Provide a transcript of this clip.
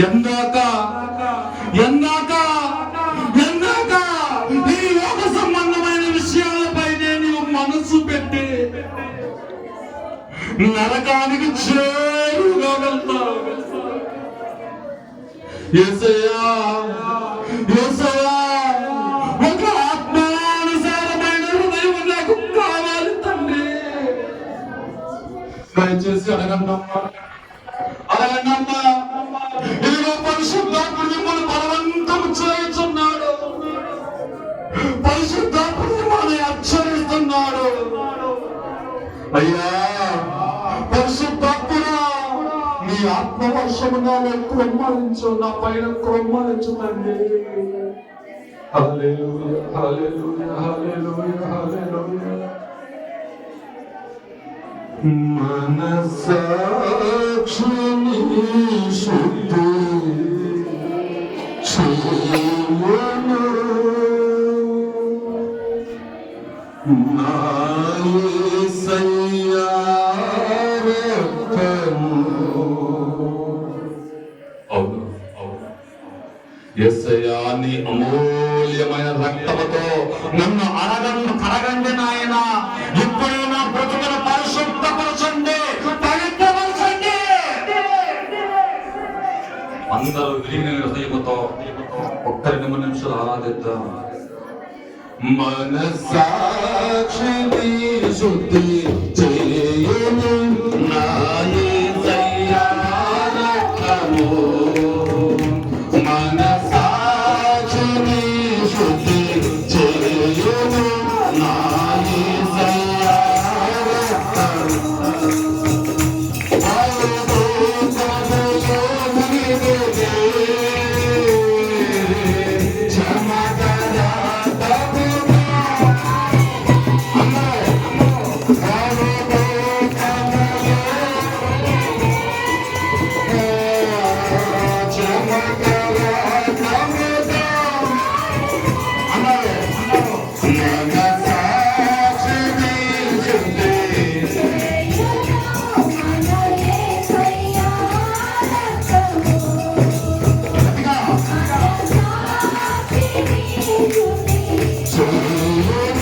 ఎందాక ఎందాక ఎందాక ఈ లోక సంబంధమైన విషయాలపై నేను మనసు పెట్టి నరకానికి చేరుగా వెళ్తావు యేసయ్యా యేసయ్యా ఒక ఆత్మానుసారమైన హృదయం నాకు కావాలి తండ్రి. దయచేసి అడగండి నీ ఆత్మవర్షము నాలో క్రొమ్మలించు నా పైన క్రొమ్మలించు తండ్రి హల్లెలూయా హల్లెలూయా హల్లెలూయా హల్లెలూయా మనసాక్షిని శుద్ధి చేయను నీ అమూల్యమైన రక్తముతో నన్ను అడగండి కరగండి నాయన. ఇప్పుడు నా బ్రతుకును పరిశుద్ధపరచండి పవిత్రపరచండి అందరూ విరిగిన హృదయముతో ఒక్క రెండు మూడు నిమిషాలు ఆరాధిద్దాం. మనసాక్షిని శుద్ధి చేయను నాయ సయ్యారకము Sou